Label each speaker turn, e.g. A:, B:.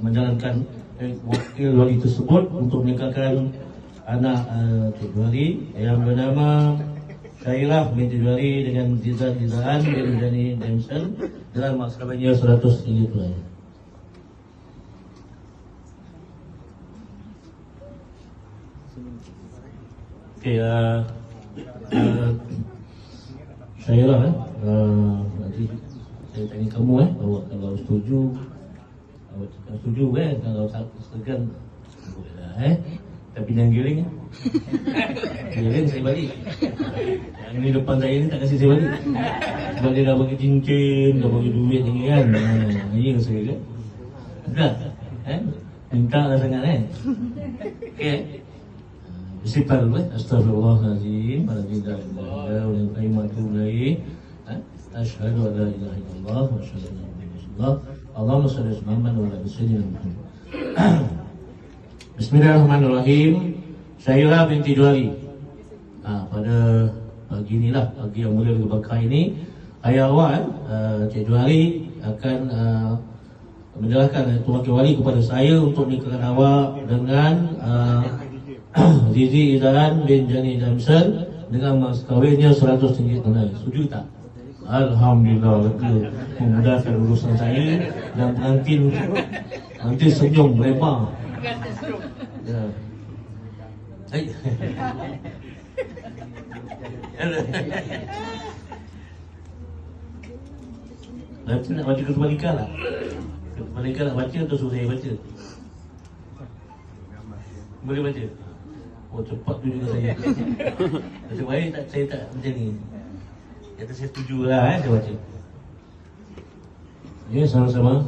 A: menjalankan eh, wakil wali tersebut untuk menikahkan anak uh, Cik Juari yang bernama Syairah binti Juari dengan Zizan Zizaan bin Jani Damson dalam mas kawinnya 100 ringgit. Okey, uh, uh, Syairah eh, uh, nanti saya tanya kamu eh, awak kalau setuju cakap setuju eh, kalau tak segan boleh lah eh. Tapi jangan giring eh. Giring saya balik. Yang ni depan saya ni tak kasi saya balik. Sebab dia dah bagi cincin, dah bagi duit ni kan. Ya saya kan. Tak? Eh? Minta lah sangat eh. Okey. Bersifat dulu eh. Astagfirullahaladzim. Kaimatu ilaih. Asyhadu an la ilaha illallah wa asyhadu anna Muhammadan rasulullah. Allahumma shalli ala Muhammad wa ala sayyidina Muhammad. Bismillahirrahmanirrahim. Syairah binti Juari. Ha, pada pagi inilah, pagi yang mulia berkah ini, ayah awak, uh, Cik Juari akan uh, menyerahkan tuan wali kepada saya untuk nikahkan awak dengan uh, Zizi Izzaran bin Jani Jamson dengan mas kahwinnya 100 ringgit tunai. Setuju tak? Alhamdulillah itu memudahkan urusan saya dan pengantin nanti senyum lebar. Ya. Nanti nak baca ketua nikah lah Ketua nikah nak baca atau suruh saya baca? Boleh baca? Oh cepat tu juga saya Nasib baik tak, saya tak macam ni Kata saya setuju lah eh, saya baca. Ya sama-sama